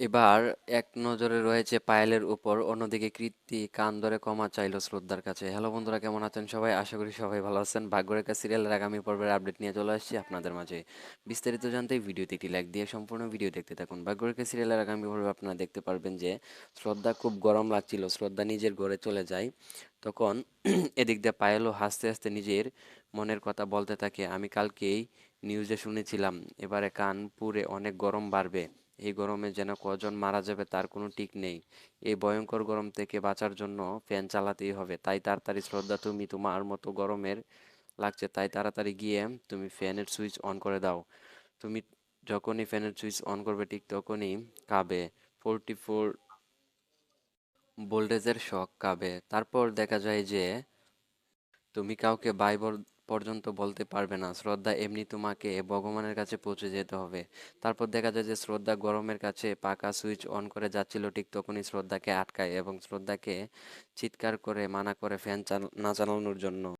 এবার এক নজরে রয়েছে পায়েলের উপর, অন্যদিকে কৃতি কান ধরে ক্ষমা চাইলো শ্রদ্ধার কাছে। হ্যালো বন্ধুরা, কেমন আছেন সবাই? আশা করি সবাই ভালো আছেন। ভাগ্যরেখা সিরিয়ালের আগামী পর্বের আপডেট নিয়ে চলে আসছি আপনাদের মাঝে। বিস্তারিত জানতে ভিডিওতে একটি লাইক দিয়ে সম্পূর্ণ ভিডিও দেখতে থাকুন। ভাগ্যরেখা সিরিয়ালের আগামী পর্বে আপনারা দেখতে পারবেন যে, শ্রদ্ধা খুব গরম লাগছিল, শ্রদ্ধা নিজের ঘরে চলে যায়। তখন এদিক দিয়ে পায়েলও হাসতে হাসতে নিজের মনের কথা বলতে থাকে, আমি কালকেই নিউজে শুনেছিলাম, এবারে কানপুরে অনেক গরম বাড়বে। এই গরমে যেন কজন মারা যাবে তার কোনো ঠিক নেই। এই ভয়ঙ্কর গরম থেকে বাঁচার জন্য ফ্যান চালাতেই হবে। তাই তাড়াতাড়ি শ্রদ্ধা, তুমি তোমার মতো গরমের লাগছে, তাই তাড়াতাড়ি গিয়ে তুমি ফ্যানের সুইচ অন করে দাও। তুমি যখনই ফ্যানের সুইচ অন করবে, ঠিক তখনই কাবে ফোরটি ফোর ভোল্টেজের শখ কাঁপে। তারপর দেখা যায় যে, তুমি কাউকে বাই বল- পর্যন্ত বলতে পারবে না। শ্রদ্ধা এমনি তোমাকে ভগবানের কাছে পৌঁছে যেতে হবে। তারপর দেখা যায় যে শ্রদ্ধা গরমের কাছে পাকা সুইচ অন করে যাচ্ছিল, ঠিক তখনই শ্রদ্ধাকে আটকায় এবং শ্রদ্ধাকে চিৎকার করে, মানা করে ফ্যান না চালানোর জন্য।